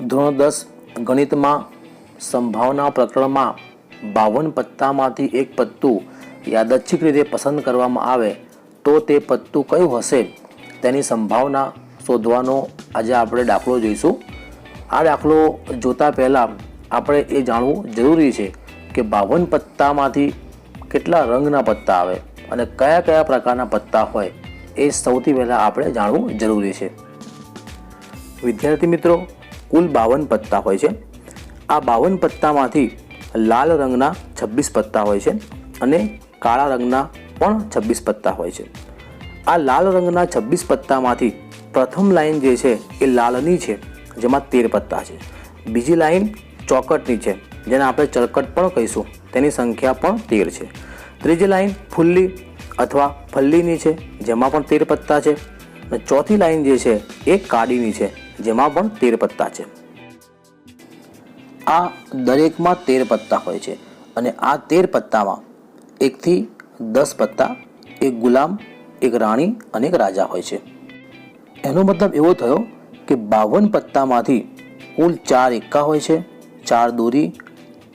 ધોરણ દસ ગણિતમાં સંભાવના પ્રકરણમાં બાવન પત્તામાંથી એક પત્તું યાદચ્છિક રીતે પસંદ કરવામાં આવે તો તે પત્તું કયું હશે? તેની સંભાવના શોધવાનો આજે આપણે દાખલો જોઈશું. આ દાખલો જોતા પહેલાં આપણે એ જાણવું જરૂરી છે કે બાવન પત્તામાંથી કેટલા રંગના પત્તા આવે અને કયા કયા પ્રકારના પત્તા હોય એ સૌથી પહેલાં આપણે જાણવું જરૂરી છે. વિદ્યાર્થી મિત્રો કુલ બાવન પત્તા હોય છે. આ બાવન પત્તામાંથી લાલ રંગના છવ્વીસ પત્તા હોય છે અને કાળા રંગના પણ છવ્વીસ પત્તા હોય છે. આ લાલ રંગના છવ્વીસ પત્તામાંથી પ્રથમ લાઈન જે છે એ લાલની છે, જેમાં તેર પત્તા છે. બીજી લાઈન ચોકટની છે, જેને આપણે ચરકટ પણ કહીશું. તેની સંખ્યા પણ તેર છે. ત્રીજી લાઈન ફુલ્લી અથવા ફલ્લીની છે, જેમાં પણ તેર પત્તા છે. અને ચોથી લાઈન જે છે એ કાડીની છે જેમાં પણ તેર પત્તા છે. આ દરેકમાં તેર પત્તા હોય છે અને આ તેર પત્તામાં એકથી દસ પત્તા એક ગુલામ, એક રાણી અને એક રાજા હોય છે. એનો મતલબ એવો થયો કે બાવન પત્તામાંથી કુલ ચાર એક્કા હોય છે, ચાર દોરી,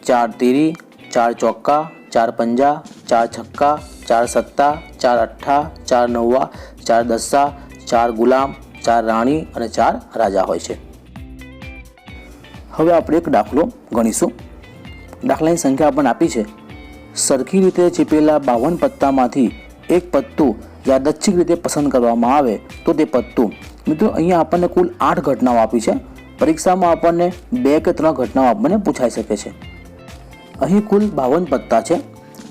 ચાર તેરી, ચાર ચોક્કા, ચાર પંજા, ચાર છક્કા, ચાર સત્તા, ચાર અઠ્ઠા, ચાર નવ્વા ચાર દસ્સા, ચાર ગુલામ ચાર રાણી અને ચાર રાજા હોય છે. હવે આપણે એક દાખલો ગણીશું. દાખલાની સંખ્યા આપણને આપી છે. સરખી રીતે ચીપેલા બાવન પત્તામાંથી એક પત્તું યાદચ્છિક રીતે પસંદ કરવામાં આવે તો તે પત્તું. મિત્રો, અહીંયા આપણને કુલ આઠ ઘટનાઓ આપી છે. પરીક્ષામાં આપણને બે કે ત્રણ ઘટનાઓ આપણને પૂછાઈ શકે છે. અહીં કુલ બાવન પત્તા છે.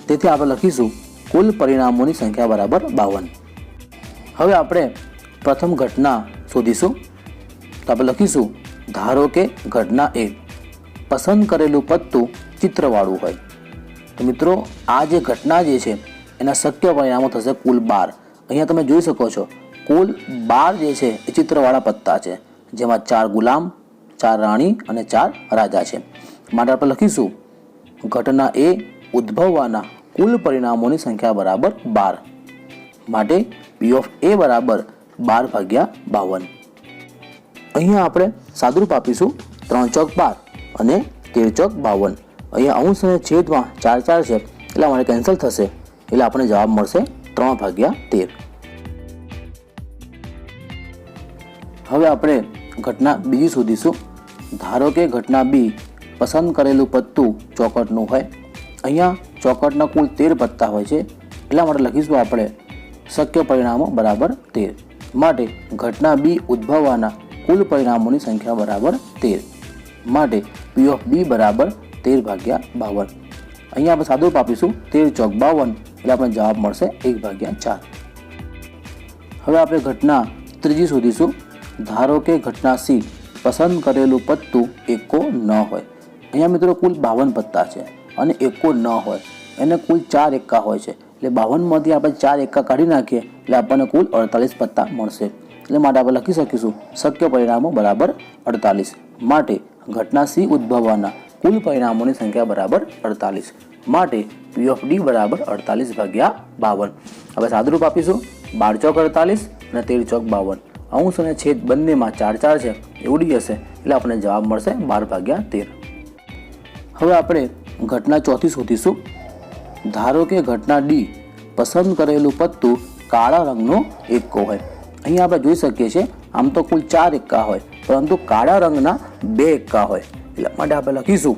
તેથી આપણે લખીશું, કુલ પરિણામોની સંખ્યા બરાબર બાવન. હવે આપણે પ્રથમ ઘટના શોધીશું. તો આપણે લખીશું, ધારો કે ઘટના એક પસંદ કરેલું પત્તું ચિત્રવાળું હોય. તો મિત્રો, આ જે ઘટના જે છે, એના શક્ય પરિણામો થશે કુલ બાર. અહીંયા તમે જોઈ શકો છો, કુલ બાર જે છે, એ ચિત્રવાળા પત્તા છે, જેમાં ચાર ગુલામ, ચાર રાણી અને ચાર રાજા છે. માટે આપણે લખીશું, ઘટના એ ઉદ્ભવવાના કુલ પરિણામોની સંખ્યા બરાબર બાર. માટે પી ઓફ એ બરાબર બાર ભાગ્યા બાવન. અહીંયા આપણે સાદુરૂપ આપીશું ત્રણ ચોક બાર અને તેર ચોક બાવન. અહીંયા અંશ અને છેદમાં ચાર ચાર છે, એટલે અમારે કેન્સલ થશે. એટલે આપણને જવાબ મળશે ત્રણ ભાગ્યા તેર. હવે આપણે ઘટના બીજી શોધીશું. ધારો કે ઘટના બી પસંદ કરેલું પત્તું ચોકટનું હોય. અહીંયા ચોકટના કુલ તેર પત્તા હોય છે. એટલા માટે લખીશું આપણે શક્ય પરિણામો બરાબર તેર. માટે ઘટના બી ઉદ્ભવવાના કુલ પરિણામોની સંખ્યા બરાબર તેર. માટે પી ઓફ બી બરાબર તેર ભાગ્યા બાવન. અહીંયા આપણે સાદું આપીશું. તેર ચોક બાવન. એટલે આપણે જવાબ મળશે એક ભાગ્યા ચાર. હવે આપણે ઘટના ત્રીજી શોધીશું. ધારો કે ઘટના સી પસંદ કરેલું પત્તું એકો ન હોય. અહીંયા મિત્રો કુલ બાવન પત્તા છે અને એકો ન હોય. એને કુલ ચાર એકા હોય છે. એટલે બાવનમાંથી આપણે ચાર એકા કાઢી નાખીએ એટલે આપણને કુલ અડતાલીસ પત્તા મળશે. એટલે માટે આપણે લખી શકીશું, શક્ય પરિણામો બરાબર અડતાલીસ. માટે ઘટના સી ઉદ્ભવવાના કુલ પરિણામોની સંખ્યા બરાબર અડતાલીસ. માટે પી ઓફ ડી બરાબર અડતાલીસ ભાગ્યા બાવન. હવે સાદરૂપ આપીશું, બાર ચોક અડતાલીસ અને તેર ચોક બાવન. અંશ અને છેદ બંનેમાં ચાર ચાર છે એ ઉડી જશે એટલે આપણને જવાબ મળશે બાર ભાગ્યા તેર. હવે આપણે ઘટના ચોથી શોધીશું. ધારો કે ઘટના ડી પસંદ કરેલું પત્તું કાળા રંગનો એક્કો હોય. અહીં આપણે જોઈ શકીએ છીએ, આમ તો કુલ ચાર એક્કા હોય, પરંતુ કાળા રંગના બે એક્કા હોય. એટલે માટે આપણે લખીશું,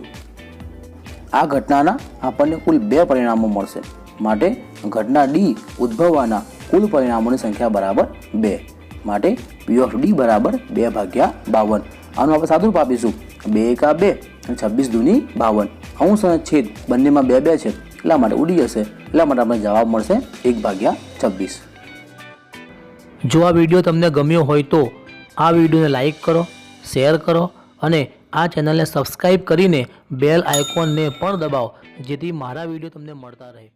આ ઘટનાના આપણને કુલ બે પરિણામો મળશે. માટે ઘટના ડી ઉદ્ભવવાના કુલ પરિણામોની સંખ્યા બરાબર બે. માટે પી ઓફ ડી બરાબર બે ભાગ્યા બાવન. આનું આપણે સાદું આપીશું. બે એકા બે અને છવ્વીસ દૂની બાવન. અંશ અને છેદ બંનેમાં બે બે છે. એટલા માટે ઉડી જશે. એટલા માટે આપણે જવાબ મળશે એક ભાગ્યા છવ્વીસ. જો આ વીડિયો તમને ગમ્યો હોય તો આ વિડીયોને લાઈક કરો, શેર કરો અને આ ચેનલને સબસ્ક્રાઈબ કરીને બેલ આઇકોનને પણ દબાવો, જેથી મારા વીડિયો તમને મળતા રહે.